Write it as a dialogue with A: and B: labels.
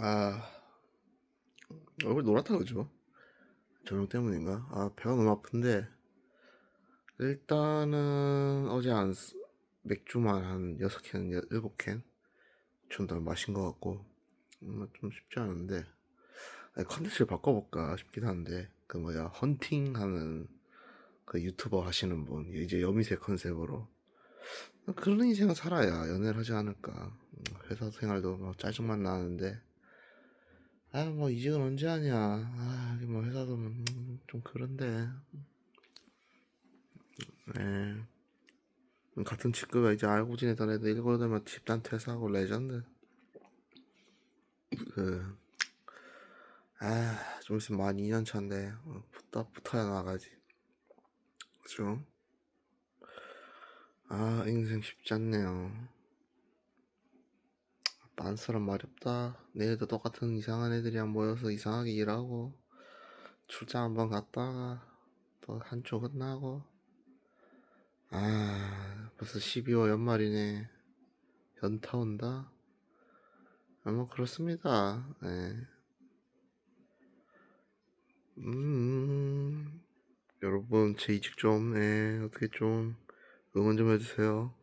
A: 아. 얼굴 노랗다 그죠? 조명 때문인가? 아 배가 너무 아픈데. 일단은 어제 한 스- 맥주만 한 6캔, 7캔 존나 마신 것 같고. 음, 좀 쉽지 않은데. 컨텐츠를 바꿔볼까 싶긴 한데. 그 뭐야 헌팅하는 그 유튜버 하시는 분 이제 여미새 컨셉으로. 그런 인생을 살아야 연애를 하지 않을까. 음, 회사 생활도 뭐 짜증만 나는데 아 뭐 이직은 언제 하냐. 아 뭐 회사도 음, 좀 그런데. 네. 같은 직급에 이제 알고 지내던 애들 일곱 여덟 집단 퇴사하고 레전드. 그 아, 좀 있으면 만 2년 차인데 어, 붙다 붙어야 나가지. 그죠? 아 인생 쉽지 않네요 말이 없다. 내일도 똑같은 이상한 애들이랑 모여서 이상하게 일하고 출장 한번 갔다가 또 한쪽 끝나고. 아 벌써 12월 연말이네. 연타 온다. 아, 뭐 그렇습니다. 예. 음 여러분 제 이직 좀 예, 어떻게 좀 응원 좀 해주세요